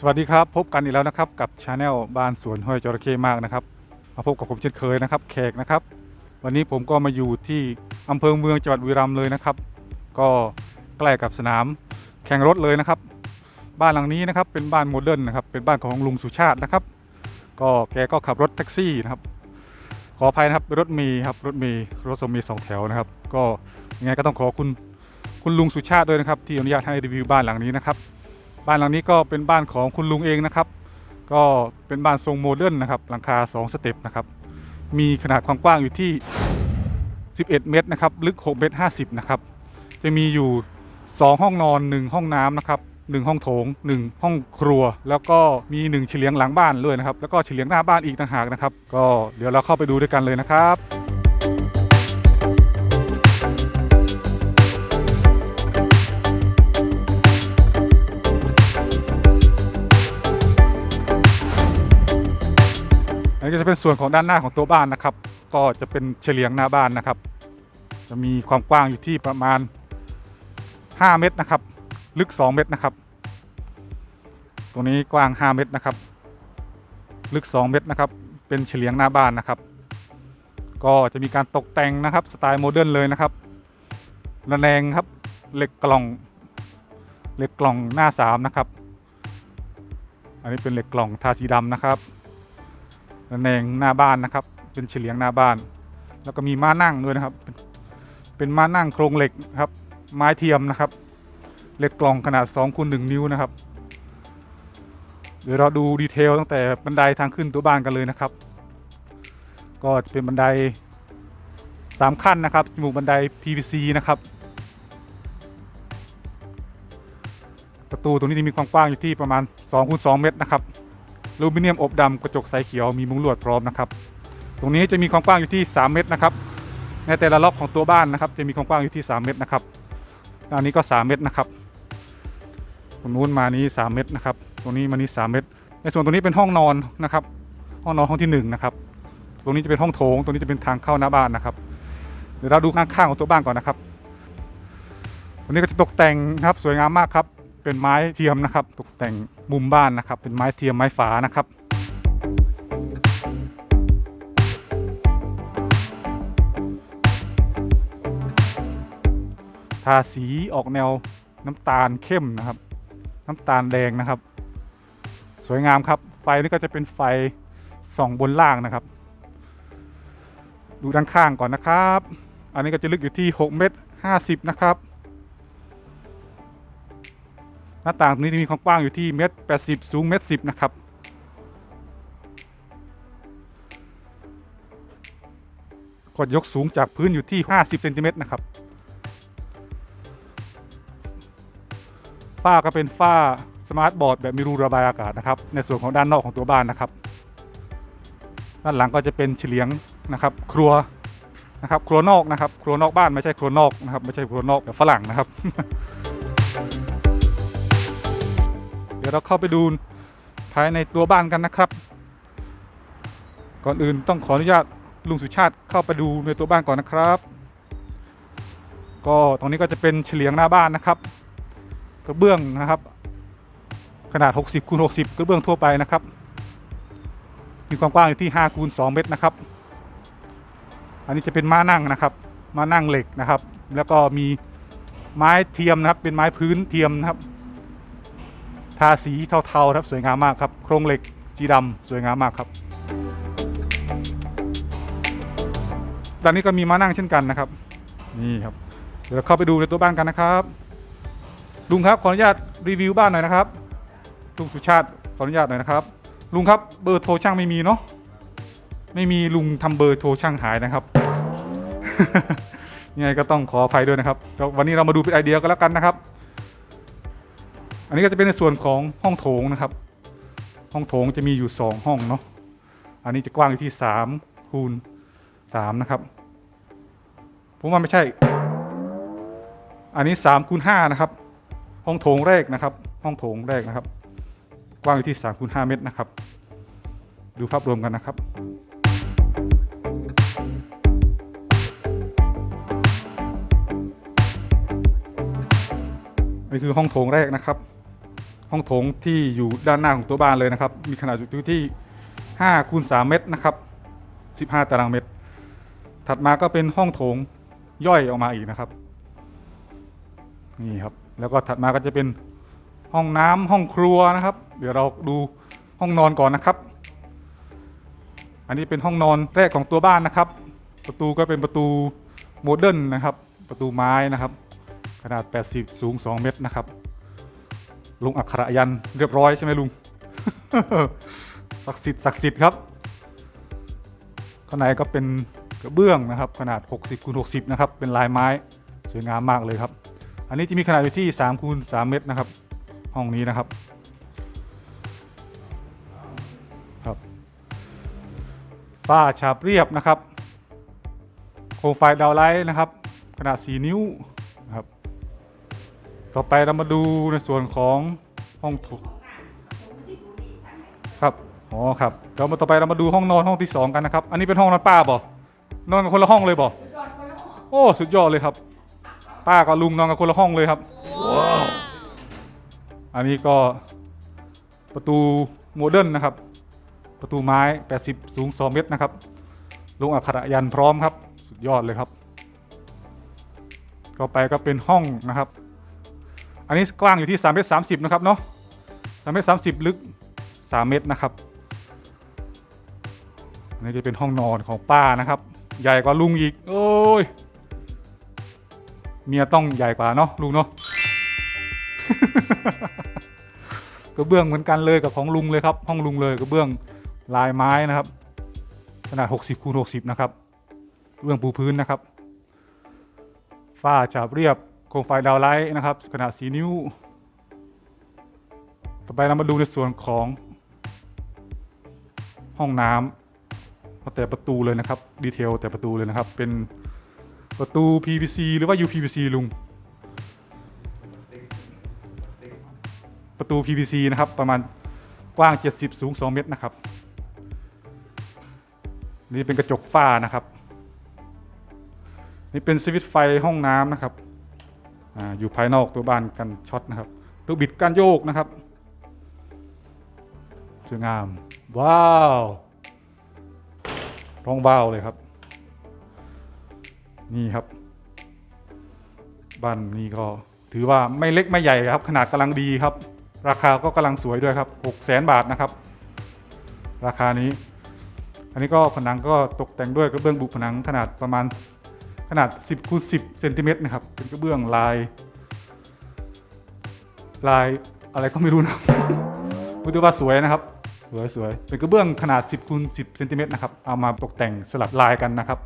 สวัสดีครับ พบกันอีกแล้วนะครับกับชาแนลบ้านสวนห้อยจระเข้มากนะครับมาพบกับผมเช่นเคยนะครับแขกนะครับ วันนี้ผมก็มาอยู่ที่อำเภอเมืองจังหวัดบุรีรัมย์เลยนะครับ ก็ใกล้กับสนามแข่งรถเลยนะครับ บ้านหลังนี้นะครับเป็นบ้านโมเดิร์นนะครับเป็นบ้านของลุงสุชาตินะครับ ก็แกก็ขับรถแท็กซี่นะครับ ขออภัยนะครับรถมย์ครับรถมย์รถสมมย์สองแถวนะครับ ก็ยังไงก็ต้องขอคุณคุณลุงสุชาติด้วยนะครับ ที่อนุญาตให้รีวิวบ้านหลังนี้นะครับ บ้านหลังนี้ก็เป็นบ้านของคุณลุงเองนะครับ ก็เป็นบ้านทรงโมเดิร์นนะครับหลังคา 2 สเต็ปนะครับ มีขนาดความกว้างอยู่ที่ 11 เมตรนะครับ ลึก 6 เมตร 50 นะครับ จะมีอยู่ 2 ห้องนอน 1 ห้องน้ำนะครับ1ห้องโถง 1 ห้องครัว แล้วก็มี1เฉลียงหลังบ้านด้วยนะครับ แล้วก็เฉลียงหน้าบ้านอีกต่างหากนะครับ ก็เดี๋ยวเราเข้าไปดูด้วยกันเลยนะครับ นนี้ก็จะเป็นส่วนของด้านหน้าของตัวบ้านนะครับ ก็จะเป็นเฉลียงหน้าบ้านนะครับ จะมีความกว้างอยู่ที่ประมาณ 5 เมตรนะครับ ลึก 2 เมตรนะครับ ตรงนี้กว้าง 5 เมตรนะครับ ลึก 2 เมตรนะครับ เป็นเฉลียงหน้าบ้านนะครับ ก็จะมีการตกแต่งนะครับสไตล์โมเดิร์นเลยนะครับระแนงครับเหล็กกล่องเหล็กกล่องหน้าสามนะครับ อันนี้เป็นเหล็กกล่องทาสีดำนะครับ ระแนงหน้าบ้านนะครับ เป็นเฉลียงหน้าบ้าน แล้วก็มีม้านั่งด้วยนะครับ เป็นม้านั่งโครงเหล็กครับ ไม้เทียมนะครับเหล็กกล่องขนาด2คูณ1นิ้วนะครับ เดี๋ยวเราดูดีเทลตั้งแต่บันไดทางขึ้นตัวบ้านกันเลยนะครับ ก็จะเป็นบันได 3 ขั้นนะครับจมูกบันได PVC นะครับ ประตูตรงนี้จะมีความกว้างอยู่ที่ประมาณ2คูณ2เมตรนะครับ ลูมิเนียมอบดำกระจกใสเขียวมีมุ้งลวดพร้อมนะครับตรงนี้จะมีความกว้างอยู่ที่ 3 เมตรนะครับในแต่ละล็อกของตัวบ้านนะครับ จะมีความกว้างอยู่ที่ 3 เมตรนะครับอันนี้ก็ 3 เมตรนะครับตรงนู้นมานี้ 3 เมตรนะครับตรงนี้มานี้ 3 เมตร ในส่วนตรงนี้เป็นห้องนอนนะครับ ห้องนอนห้องที่1นะครับตรงนี้จะเป็นห้องโถงตรงนี้จะเป็นทางเข้าหน้าบ้านนะครับ เดี๋ยวเราดูข้างๆของตัวบ้านก่อนนะครับตรงนี้ก็จะตกแต่งครับสวยงามมากครับ เป็นไม้เทียมนะครับ ตกแต่ง มุมบ้านนะครับ เป็นไม้เทียมไม้ฝานะครับทาสีออกแนวน้ำตาลเข้มนะครับ น้ำตาลแดงนะครับ สวยงามครับ ไฟนี่ก็จะเป็นไฟส่องบนล่างนะครับ ดูด้านข้างก่อนนะครับ อันนี้ก็จะลึกอยู่ที่ 6 เมตร 50 นะครับ หน้าต่างตรงนี้จะมีความกว้างอยู่ที่เมตร80สูงเมตร10นะครับ กดยกสูงจากพื้นอยู่ที่ 50เซนติเมตรนะครับ ฝ้าก็เป็นฝ้าสมาร์ทบอร์ดแบบมีรูระบายอากาศนะครับ ในส่วนของด้านนอกของตัวบ้านนะครับ ด้านหลังก็จะเป็นเฉลียงนะครับ ครัวนะครับ ครัวนอกนะครับ ครัวนอกบ้านไม่ใช่ครัวนอกนะครับ ไม่ใช่ครัวนอกแบบฝรั่งนะครับ ดี๋ยวเราเข้าไปดูภายในตัวบ้านกันนะครับ ก่อนอื่นต้องขออนุญาตลุงสุชาติเข้าไปดูในตัวบ้านก่อนนะครับ ก็ตรงนี้ก็จะเป็นเฉลียงหน้าบ้านนะครับกระเบื้องนะครับ ขนาด 60คูณ60กระเบื้องทั่วไปนะครับ มีความกว้างอยู่ที่5คูณ2เมตรนะครับ อันนี้จะเป็นม้านั่งนะครับ ม้านั่งเหล็กนะครับ แล้วก็มีไม้เทียมนะครับ เป็นไม้พื้นเทียมนะครับ ทาสีเทาๆครับสวยงามมากครับ โครงเหล็กสีดำสวยงามมากครับด้านนี้ก็มีม้านั่งเช่นกันนะครับ นี่ครับ เดี๋ยวเราเข้าไปดูในตัวบ้านกันนะครับลุงครับขออนุญาตรีวิวบ้านหน่อยนะครับลุงสุชาติขออนุญาตหน่อยนะครับ ลุงครับเบอร์โทรช่างไม่มีเนาะไม่มีลุงทำเบอร์โทรช่างหายนะครับยังไงก็ต้องขออภัยด้วยนะครับววันนี้เรามาดูเป็นไอเดียกันแล้วกันนะครับ อันนี้ก็จะเป็นในส่วนของห้องโถงนะครับ ห้องโถงจะมีอยู่ 2 ห้องเนาะอันนี้จะกว้างอยู่ที่3คูณ3นะครับผมว่าไม่ใช่ อันนี้3คูณ5นะครับ ห้องโถงแรกนะครับ ห้องโถงแรกนะครับ กว้างอยู่ที่3คูณ5เมตรนะครับ ดูภาพรวมกันนะครับนี่คือห้องโถงแรกนะครับ ห้องโถงที่อยู่ด้านหน้าของตัวบ้านเลยนะครับ มีขนาดอยู่ที่5คูณ3เมตรนะครับ 15 ตารางเมตร ถัดมาก็เป็นห้องโถงย่อยออกมาอีกนะครับนี่ครับแล้วก็ถัดมาก็จะเป็นห้องน้ำห้องครัวนะครับ เดี๋ยวเราดูห้องนอนก่อนนะครับ อันนี้เป็นห้องนอนแรกของตัวบ้านนะครับ ประตูก็เป็นประตูโมเดิร์นนะครับ ประตูไม้นะครับ ขนาด 80 สูง 2 เมตรนะครับ ลุงอักขระยันเรียบร้อยใช่ไหมลุง ศักดิ์สิทธิ์ศักดิ์สิทธิ์ครับ ข้างในก็เป็นกระเบื้องนะครับขนาด 60คูณ60 นะครับ เป็นลายไม้สวยงามมากเลยครับ อันนี้จะมีขนาดอยู่ที่3คูณ3เมตรนะครับ ห้องนี้นะครับครับฝ้าฉาบเรียบนะครับ โคมไฟดาวไลท์นะครับ ขนาด 4 นิ้ว ต่อไปเรามาดูในส่วนของห้องโถงครับ อ๋อครับเรามาต่อไปเรามาดูห้องนอนห้องที่สองกันนะครับ อันนี้เป็นห้องนอนป้าบ่นอนกันคนละห้องเลยบ่โอ้สุดยอดเลยครับ ป้ากับลุงนอนกันคนละห้องเลยครับ อันนี้ก็ประตูโมเดิร์นนะครับ ประตูไม้ 80 สูง 2 เมตรนะครับ ลุงอักขระยันพร้อมครับ สุดยอดเลยครับ ต่อไปก็เป็นห้องนะครับ อันนี้กว้างอยู่ที่3เมตร30นะครับเนาะ3เมตร30 ลึก 3 เมตรนะครับอันนี้จะเป็นห้องนอนของป้านะครับ ใหญ่กว่าลุงอีก โอ้ย เมียต้องใหญ่กว่าเนาะลุงเนาะกระเบื้องเหมือนกันเลยกับของลุงเลยครับ ห้องลุงเลยกระเบื้องลายไม้นะครับ ขนาด 60คูณ60 นะครับกระเบื้องปูพื้นนะครับฝ้าฉาบเรียบ โคมไฟดาวไลท์นะครับ ขนาด 4 นิ้ว ต่อไปเรามาดูในส่วนของ ห้องน้ำเอาแต่ประตูเลยนะครับ ดีเทลแต่ประตูเลยนะครับ เป็นประตู PVC หรือว่า UPVC ลุง ประตู PVC นะครับ ประมาณกว้าง 70 สูง 2 เมตรนะครับ นี่เป็นกระจกฝ้านะครับ นี่เป็นสวิตช์ไฟห้องน้ำนะครับ อยู่ภายนอกตัวบ้านกันช็อตนะครับลูกบิดการโยกนะครับสวยงาม ว้าวร้องว้าวเลยครับ นี่ครับ บ้านนี้ก็ถือว่าไม่เล็กไม่ใหญ่ครับ ขนาดกำลังดีครับ ราคาก็กำลังสวยด้วยครับ6 0แสนบาทนะครับ ราคานี้ อันนี้ก็ผนังก็ตกแต่งด้วยกระเบื้องบุผนังขนาดประมาณ ขนาด 10คูณ10เซนติเมตรนะครับ เป็นกระเบื้องลาย ลายอะไรก็ไม่รู้นะครับพูดได้ว่าสวยนะครับ สวยสวยเป็นกระเบื้องขนาด 10คูณ10เซนติเมตรนะครับ เอามาตกแต่งสลับลายกันนะครับ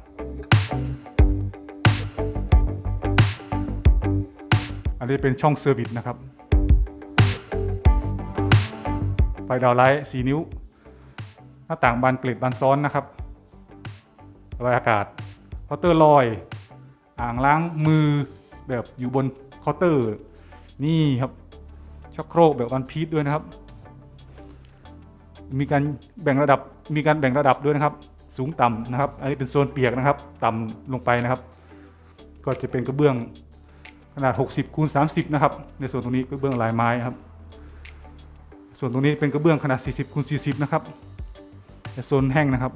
อันนี้เป็นช่องเซอร์วิสนะครับ ไฟดาวไลท์4นิ้ว หน้าต่างบานเกล็ดบานซ้อนนะครับระบายอากาศเคาน์เตอร์ลอย อ่างล้างมือแบบอยู่บนเคาน์เตอร์ นี่ครับชักโครกแบบวันพีชด้วยนะครับ มีการแบ่งระดับมีการแบ่งระดับด้วยนะครับ สูงต่ำนะครับ อันนี้เป็นโซนเปียกนะครับ ต่ำลงไปนะครับ ก็จะเป็นกระเบื้องขนาด 60คูณ30 นะครับ ในส่วนตรงนี้กระเบื้องลายไม้ครับ ส่วนตรงนี้เป็นกระเบื้องขนาด 40คูณ40 นะครับในโซนแห้งนะครับ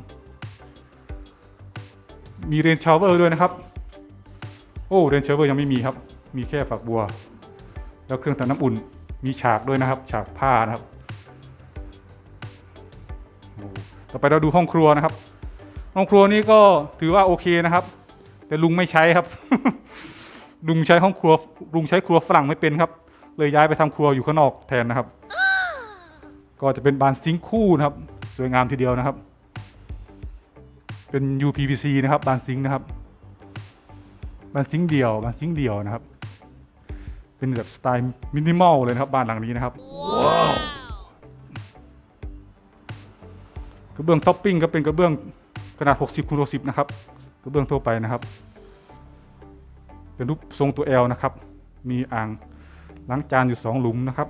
มีเรนชาวเวอร์ด้วยนะครับ โอ้เรนชเวอร์ยังไม่มีครับ มีแค่ฝักบัว แล้วเครื่องทำน้ำอุ่นมีฉากด้วยนะครับ ฉากผ้านะครับต่อไปเราดูห้องครัวนะครับ ห้องครัวนี้ก็ถือว่าโอเคนะครับ แต่ลุงไม่ใช้ครับ ลุงใช้ห้องครัวลุงใช้ครัวฝรั่งไม่เป็นครับ เลยย้ายไปทำครัวอยู่ข้างนอกแทนนะครับ ก็จะเป็นบานซิงคู่นะครับ สวยงามทีเดียวนะครับ เป็น UPVC นะครับ บานซิงนะครับ บานซิงค์เดี่ยวบานซิงค์เดี่ยวนะครับ เป็นแบบสไตล์มินิมอลเลยนะครับบ้านหลังนี้นะครับกระเบื้องท็อปปิ้งก็เป็นกระเบื้องขนาด 60คูณ60 นะครับกระเบื้องทั่วไปนะครับ เป็นรูปทรงตัว L นะครับ มีอ่างล้างจานอยู่ 2 หลุมนะครับ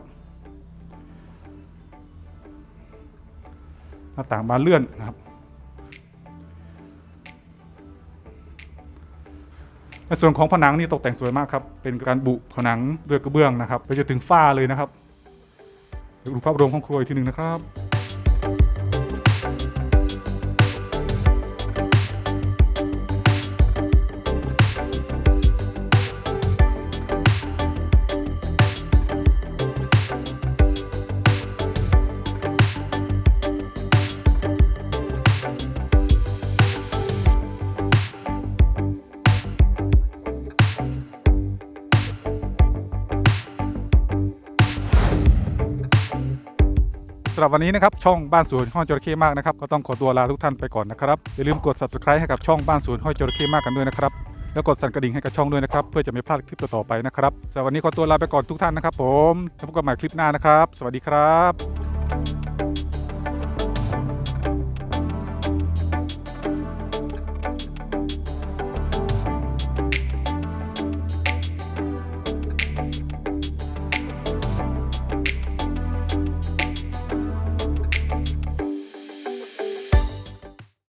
หน้าต่างบานเลื่อนนะครับ ในส่วนของผนังนี่ตกแต่งสวยมากครับ เป็นการบุผนังด้วยกระเบื้องนะครับไปจนถึงฝ้าเลยนะครับเดี๋ยวดูภาพรวมของครัวอีกทีหนึ่งนะครับ สำหรับวันนี้นะครับช่องบ้านสวนห้อยจระเข้มากนะครับก็ต้องขอตัวลาทุกท่านไปก่อนนะครับอย่าลืมกด subscribe ให้กับช่องบ้านสวนห้อยจระเข้มากกันด้วยนะครับแล้วกดสั่นกระดิ่งให้กับช่องด้วยนะครับเพื่อจะไม่พลาดคลิปต่อๆไปนะครับสำหรับวันนี้ขอตัวลาไปก่อนทุกท่านนะครับ ผมแล้วพบกันใหม่คลิปหน้านะครับ สวัสดีครับ